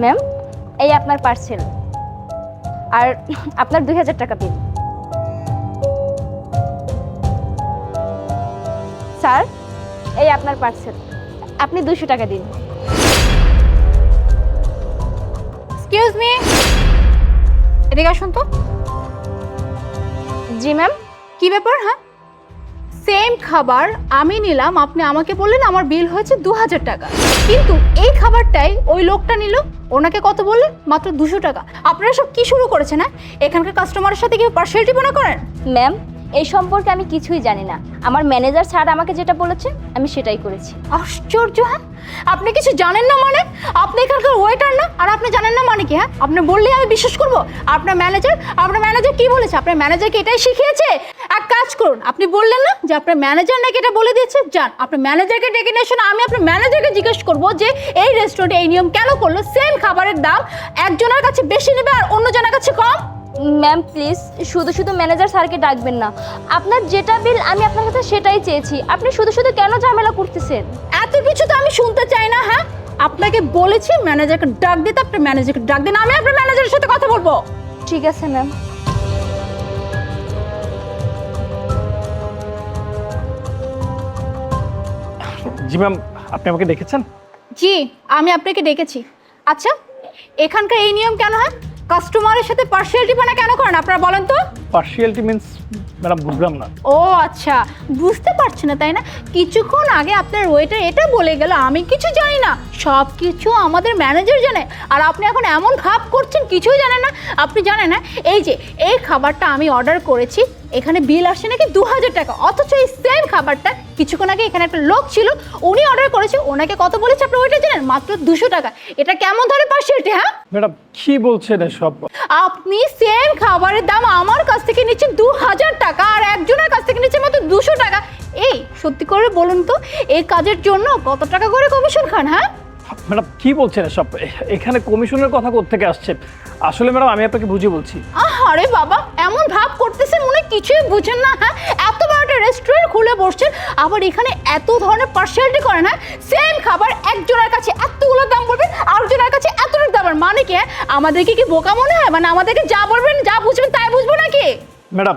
Ma'am এই আপনার parcel আর আপনার দুই হাজার টাকা বিল স্যার এই আপনার পার্সেল আপনি দুশো টাকা দিন। এক্সকিউজ মি এদিকে আসুন তো। জি ম্যাম কি ব্যাপার হ্যাঁ? সেম খাবার আমি নিলাম আপনি আমাকে বললেন আমার বিল হয়েছে দু হাজার টাকা। কিন্তু এই খাবারটাই ওই লোকটা নিল? ওনাকে কত বললেন? মাত্র দুশো টাকা। আপনারা সব কি শুরু করেছেন হ্যাঁ? এখানকার কাস্টমারের সাথে কি পার্সিয়ালিটি মনে করেন? ম্যাম এই সম্পর্কে আমি কিছুই জানি না। আমার ম্যানেজার স্যার আমাকে যেটা বলেছে, আমি সেটাই করেছি। আশ্চর্য হ্যাঁ? আপনি কিছু জানেন না মানে? আপনি এখানকার ওয়েটার না? আর আপনি জানেন না মানে কি হ্যাঁ? আপনি বললেই আমি বিশ্বাস করব। আপনার ম্যানেজার আপনার ম্যানেজার কি বলেছে? আপনার ম্যানেজারকে এটাই শিখিয়েছে? এক কাজ করুন, আপনি বললেন না যে আপনার ম্যানেজার নাকি এটা বলে দিয়েছে? যান, আপনার ম্যানেজারকে ডেকে নিয়ে আমি আপনার ম্যানেজারকে জিজ্ঞেস করব যে এই রেস্টুরেন্টে এই নিয়ম কেন করল? সেম খাবারের দাম একজনের কাছে বেশি নেবে আর অন্যজনের কাছে কম? ম্যাম প্লিজ শুধু শুধু ম্যানেজার স্যারকে ডাকবেন না। আপনার যেটা বিল আমি আপনার কাছে সেটাই চেয়েছি। আপনি শুধু শুধু কেন ঝামেলা করতেছেন? এত কিছু তো আমি শুনতে চাই না হ্যাঁ? আপনাকে বলেছি ম্যানেজারকে ডাক দিতে আপনার ম্যানেজারকে ডাক দিন আমি আপনার ম্যানেজারের সাথে কথা বলব। ঠিক আছে ম্যাম জি ম্যাম আপনি আমাকে দেখেছেন জি আমি আপনাকে ডেকেছি। আচ্ছা এখানকার এই নিয়ম কেন হয়? কাস্টমারের সাথে পার্সিয়ালিটি মানে কেন করেন আপনারা বলেন তো? পার্সিয়ালিটি মিন্স ম্যাডাম বুঝলাম না। ও আচ্ছা। বুঝতে পারছি না তাই না? কিছুক্ষণ আগে আপনার ওয়েটার এটা বলে গেল আমি কিছু জানি না। সব কিছু আমাদের ম্যানেজার জানে আর আপনি এখন এমন ভাব করছেন কিছুই জানেন না। আপনি জানেন না এই যে এই খাবারটা আমি অর্ডার করেছি এখানে বিল আসছে নাকি দু হাজার টাকা। অথচ এই সেম খাবারটা কিছুক্ষণ আগে এখানে একটা লোক ছিল উনি অর্ডার করেছে ওনাকে কত বলেছে আপনি ওইটা জানেন? মাত্র দুশো টাকা। এটা কেমন ধরে পার্সিয়ালিটি হ্যাঁ? ম্যাডাম কি বলছেন এসব? আপনি সেম খাবারের দাম আমার কাছ থেকে নিচ্ছেন দু হাজার টাকা আর একজনের কাছ থেকে নিচ্ছে মাত্র দুশো টাকা। এই সত্যি করে বলুন তো এই কাজের জন্য কত টাকা করে কমিশন খান হ্যাঁ? ম্যাডাম কি বলছেন এসব? এ- এখানে কমিশনের কথা থেকে আসছে? আসলে ম্যাডাম আমি আপনাকে বুঝিয়ে বলছি। আরে বাবা এমন ভাব করতেছেন মনে কিছুই বুঝেন না হ্যাঁ? এত বড় একটা রেস্টুরেন্ট খুলে বসছেন আবার এখানে এত ধরনের পার্সিয়ালিটি করেন হ্যাঁ? সেম খাবার একজনের কাছে এতগুলো দাম বলবেন আরেকজনের কাছে এতটা দাম আর মানে কি হ্যাঁ? আমাদেরকে কি বোকা মনে হয়? মানে আমাদেরকে যা বলবেন যা বুঝবেন তাই বুঝব নাকি? ম্যাডাম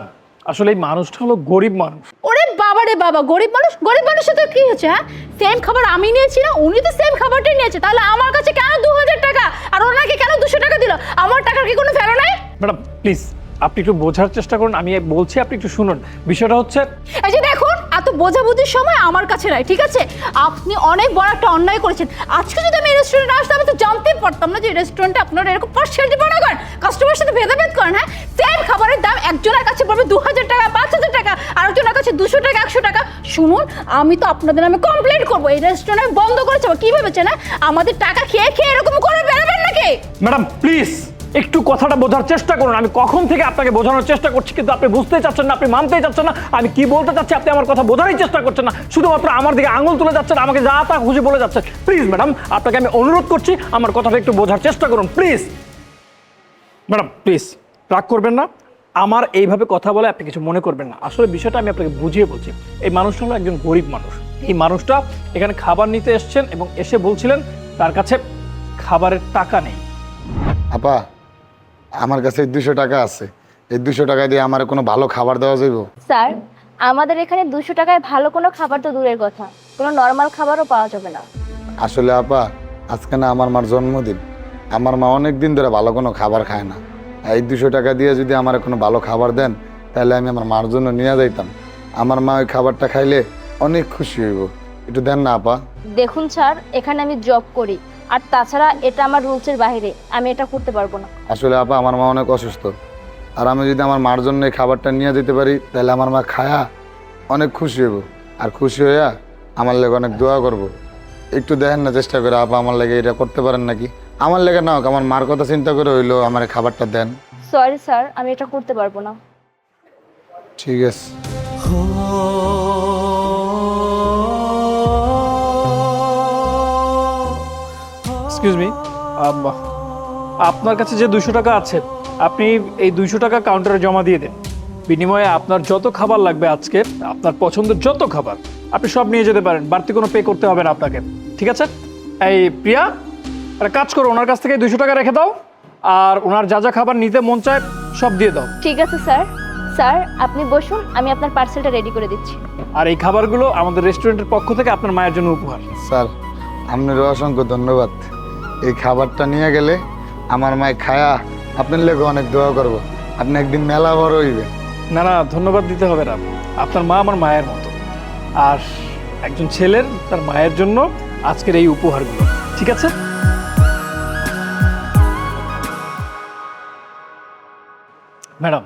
আসলে এই মানুষটা হলো গরিব মানুষ। ওরে বাবা রে বাবা গরিব মানুষ? গরিব মানুষের তো কি হচ্ছে হ্যাঁ? সেম খাবার আমি নিয়েছি না উনি তো সেম খাবারটাই নিয়েছে। তাহলে আমার কাছে কেন দু হাজার টাকা? আর ওনাকে কেন দুশো টাকা দিল? আমার টাকার কি কোনো ফেরো নাই? ম্যাডাম প্লিজ আপনি একটু বোঝার চেষ্টা করুন আমি বলছি আপনি একটু শুনুন। বিষয়টা হচ্ছে এই যে দেখুন এত বোঝাবুঝির সময় আমার কাছে নাই, ঠিক আছে? আপনি অনেক বড় একটা অন্যায় করেছেন। আজকে যদি আমি রেস্টুরেন্টে আসতাম, আমি তো জানতেই পারতাম না যে রেস্টুরেন্টে আপনারা এরকম পার্সিয়ালিটি মনে করেন কাস্টমারের সাথে ভেদাভেদ করেন হ্যাঁ? সেম খাবারের দাম একজনের কাছে পড়বে দু হাজার টাকা পাঁচ হাজার টাকা, আরেকজনের কাছে দুশো টাকা, একশো টাকা। শুনুন, আমি তো আপনাদের নামে কমপ্লেন করব। এই রেস্টুরেন্ট বন্ধ করেছে কি ভেবেছেন হ্যাঁ? আমাদের টাকা খেয়ে খেয়ে এরকম করে বেরোবেন নাকি? ম্যাডাম প্লিজ একটু কথাটা বোঝার চেষ্টা করুন। আমি কখন থেকে আপনাকে বোঝানোর চেষ্টা করছি, কিন্তু আপনি বুঝতেই চাচ্ছেন না, আপনি মানতেই চাচ্ছেন না, আমি কি বলতে চাচ্ছি, আপনি আমার কথা বোঝারই চেষ্টা করছেন না, শুধুমাত্র আমার দিকে আঙুল তুলে যাচ্ছেন, আমাকে যা তা খুঁজে বলে যাচ্ছেন। প্লিজ ম্যাডাম আপনাকে আমি অনুরোধ করছি, আমার কথাটা একটু বোঝার চেষ্টা করুন প্লিজ ম্যাডাম প্লিজ রাগ করবেন না। আমার এইভাবে কথা বলে আপনি কিছু মনে করবেন না। আসলে বিষয়টা আমি আপনাকে বুঝিয়ে বলছি, এই মানুষটা হলো একজন গরিব মানুষ। এই মানুষটা এখানে খাবার নিতে এসেছেন এবং এসে বলছিলেন, তার কাছে খাবারের টাকা নেই। আপা আমার কাছে দুশো টাকা আছে। এই দুশো টাকা দিয়ে আমার কোনো ভালো খাবার দেওয়া যাইব? স্যার আমাদের এখানে দুশো টাকায় ভালো কোনো খাবার তো দূরের কথা। কোনো নর্মাল খাবারও পাওয়া যাবে না। আসলে আপা আজকে না আমার মার জন্মদিন। আমার মা অনেক দিন ধরে ভালো কোনো খাবার খায় না। এই দুশো টাকা দিয়ে যদি আমার কোনো ভালো খাবার দেন তাহলে আমি আমার মার জন্য নিয়ে যাইতাম। আমার মা ওই খাবারটা খাইলে অনেক খুশি হইব। একটু দেন না আপা। দেখুন স্যার এখানে আমি জব করি। আর তাছাড়া এটা আমার রুলসের বাইরে আমি এটা করতে পারব না। আসলে আপা আমার মা অনেক অসুস্থ। আর আমি যদি আমার মার জন্য এই খাবারটা নিয়ে যেতে পারি তাহলে আমার মা খায়া অনেক খুশি হইব। আর খুশি হইয়া আমার লেগে অনেক দোয়া করব। একটু দেখেন না চেষ্টা করে আপা আমার লেগে এটা করতে পারেন নাকি? আমার লেগে না হোক আমার মার কথা চিন্তা করে হইল আমার খাবারটা দেন। সরি স্যার আমি এটা করতে পারব না। ঠিক আছে। এক্সকিউজ মি আপনার কাছে যে দুশো টাকা আছে আপনি এই দুশো টাকা কাউন্টারে জমা দিয়ে দিন। বিনিময়ে আপনার যত খাবার লাগবে আজকে আপনার পছন্দের যত খাবার আপনি সব নিয়ে যেতে পারেন। বাড়তি কোনো পে করতে হবে না আপনাকে। ঠিক আছে? এই প্রিয়া একটা কাজ করো ওনার কাছ থেকে দুশো টাকা রেখে দাও আর ওনার যা যা খাবার নিতে মন চায় সব দিয়ে দাও। ঠিক আছে স্যার। স্যার আপনি বসুন আমি আপনার পার্সেলটা রেডি করে দিচ্ছি। আর এই খাবারগুলো আমাদের রেস্টুরেন্টের পক্ষ থেকে আপনার মায়ের জন্য উপহার। স্যার আপনার অসংখ্য ধন্যবাদ। এই খাবারটা নিয়ে গেলে আমার মায় খায়া আপনার লেগে অনেক দোয়া করব। আপনি একদিন মেলা বড় হইবে। না না, ধন্যবাদ দিতে হবে না। আপনার মা আমার মায়ের মতো। আর একজন ছেলের তার মায়ের জন্য আজকের এই উপহারগুলো। ঠিক আছে? ম্যাডাম,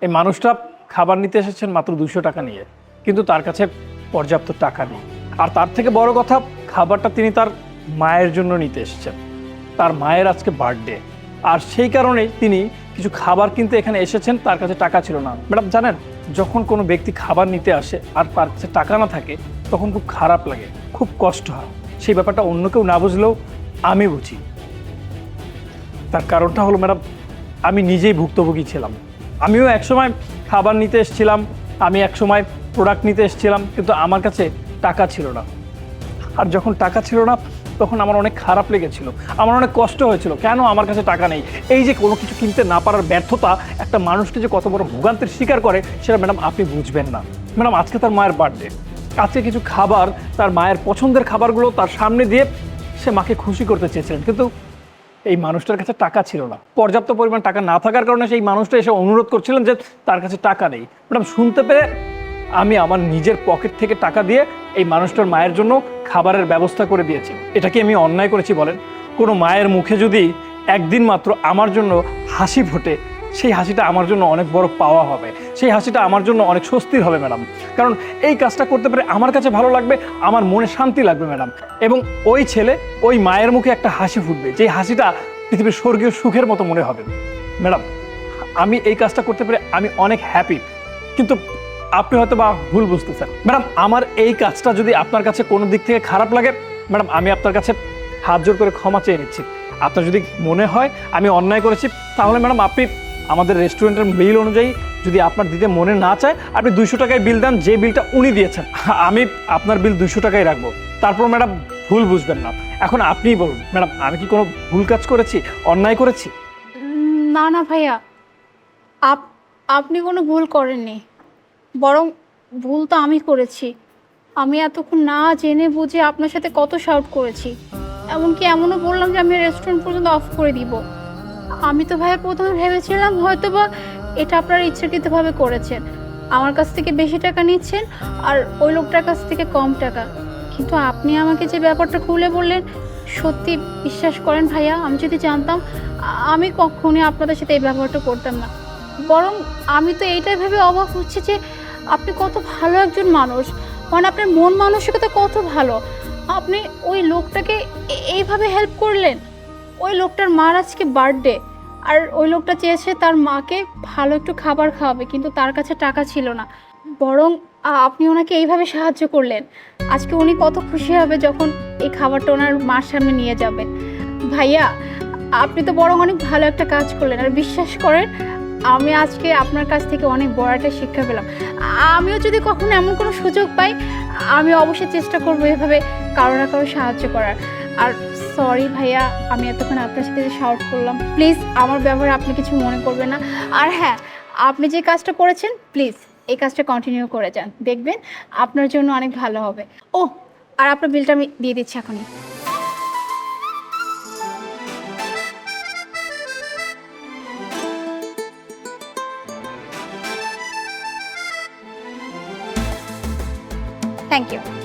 এই মানুষটা খাবার নিতে এসেছেন মাত্র দুশো টাকা নিয়ে। কিন্তু তার কাছে পর্যাপ্ত টাকা নেই। আর তার থেকে বড় কথা, খাবারটা তিনি তার মায়ের জন্য নিতে এসেছেন। তার মায়ের আজকে বার্থডে আর সেই কারণে তিনি কিছু খাবার কিনতে এখানে এসেছেন, তার কাছে টাকা ছিল না। ম্যাডাম, জানেন, যখন কোনো ব্যক্তি খাবার নিতে আসে আর তার কাছে টাকা না থাকে, তখন খুব খারাপ লাগে, খুব কষ্ট হয়। সেই ব্যাপারটা অন্য কেউ না বুঝলেও আমি বুঝি। তার কারণটা হলো, ম্যাডাম, আমি নিজেই ভুক্তভোগী ছিলাম। আমিও একসময় খাবার নিতে এসেছিলাম, আমি একসময় প্রোডাক্ট নিতে এসেছিলাম, কিন্তু আমার কাছে টাকা ছিল না। আর যখন টাকা ছিল না তখন আমার অনেক খারাপ লেগেছিল, আমার অনেক কষ্ট হয়েছিল, কেন আমার কাছে টাকা নেই? এই যে কোনো কিছু কিনতে না পারার ব্যর্থতা একটা মানুষকে যে কত বড় ভোগান্তির শিকার করে, সেটা ম্যাডাম আপনি বুঝবেন না। ম্যাডাম, আজকে তার মায়ের বার্থডে আজকে কিছু খাবার, তার মায়ের পছন্দের খাবারগুলো তার সামনে দিয়ে সে মাকে খুশি করতে চেয়েছিলেন। কিন্তু এই মানুষটার কাছে টাকা ছিল না। পর্যাপ্ত পরিমাণ টাকা না থাকার কারণে সেই মানুষটা এসে অনুরোধ করছিলেন যে তার কাছে টাকা নেই। ম্যাডাম, শুনতে পেরে আমি আমার নিজের পকেট থেকে টাকা দিয়ে এই মানুষটার মায়ের জন্য খাবারের ব্যবস্থা করে দিয়েছি। এটা কি আমি অন্যায় করেছি বলেন। কোনো মায়ের মুখে যদি একদিন মাত্র আমার জন্য হাসি ফোটে, সেই হাসিটা আমার জন্য অনেক বড় পাওয়া হবে। সেই হাসিটা আমার জন্য অনেক স্বস্তির হবে, ম্যাডাম। কারণ এই কাজটা করতে পারে আমার কাছে ভালো লাগবে, আমার মনে শান্তি লাগবে, ম্যাডাম। এবং ওই ছেলে ওই মায়ের মুখে একটা হাসি ফুটবে, যে হাসিটা পৃথিবীর স্বর্গীয় সুখের মতো মনে হবে। ম্যাডাম, আমি এই কাজটা করতে পেরে আমি অনেক হ্যাপি কিন্তু আপনি হয়তো বা ভুল বুঝতেছেন। ম্যাডাম, আমার এই কাজটা যদি আপনার কাছে কোনো দিক থেকে খারাপ লাগে, ম্যাডাম, আমি আপনার কাছে হাত জোর করে ক্ষমা চেয়ে নিচ্ছি। আপনার যদি মনে হয় আমি অন্যায় করেছি, তাহলে ম্যাডাম, আপনি আমাদের রেস্টুরেন্টের বিল অনুযায়ী যদি আপনার দিতে মনে না চায়, আপনি দুইশো টাকায় বিল দেন, যে বিলটা উনি দিয়েছেন, আমি আপনার বিল দুইশো টাকায় রাখব। তারপর ম্যাডাম, ভুল বুঝবেন না। এখন আপনিই বলুন, ম্যাডাম, আমি কি কোনো ভুল কাজ করেছি, অন্যায় করেছি? না না ভাইয়া, আপ, আপনি কোনো ভুল করেননি। বরং ভুল তো আমি করেছি। আমি এতক্ষণ না জেনে বুঝে আপনার সাথে কত শাউট করেছি। এমনকি এমনও বললাম যে আমি রেস্টুরেন্ট পর্যন্ত অফ করে দিব। আমি তো ভাইয়া প্রথমে ভেবেছিলাম হয়তো বা এটা আপনারা ইচ্ছাকৃতভাবে করেছেন। আমার কাছ থেকে বেশি টাকা নিচ্ছেন আর ওই লোকটার কাছ থেকে কম টাকা। কিন্তু আপনি আমাকে যে ব্যাপারটা খুলে বললেন, সত্যি বিশ্বাস করেন ভাইয়া, আমি যদি জানতাম, আমি কখনোই আপনাদের সাথে এই ব্যবহারটা করতাম না। বরং আমি তো এইটাই ভেবে অবাক হচ্ছে যে আপনি কত ভালো একজন মানুষ। মানে আপনার মন মানসিকতা কত ভালো। আপনি ওই লোকটাকে এইভাবে হেল্প করলেন। ওই লোকটার মার আজকে বার্থডে আর ওই লোকটা চেয়েছে তার মাকে ভালো একটু খাবার খাওয়াবে, কিন্তু তার কাছে টাকা ছিল না। বরং আপনি ওনাকে এইভাবে সাহায্য করলেন। আজকে উনি কত খুশি হবে যখন এই খাবারটা ওনার মার সামনে নিয়ে যাবেন ভাইয়া, আপনি তো বরং অনেক ভালো একটা কাজ করলেন। আর বিশ্বাস করেন আমি আজকে আপনার কাছ থেকে অনেক বড় একটা শিক্ষা পেলাম। আমিও যদি কখনো এমন কোনো সুযোগ পাই, আমি অবশ্যই চেষ্টা করব এভাবে কারও না কারও সাহায্য করার। আর সরি ভাইয়া, আমি এতক্ষণ আপনার সাথে শাউট করলাম প্লিজ আমার ব্যবহারে আপনি কিছু মনে করবেন না। আর হ্যাঁ আপনি যে কাজটা করেছেন প্লিজ এই কাজটা কন্টিনিউ করে যান। দেখবেন আপনার জন্য অনেক ভালো হবে। ও আর আপনার বিলটা আমি দিয়ে দিচ্ছি এখনই। Thank you.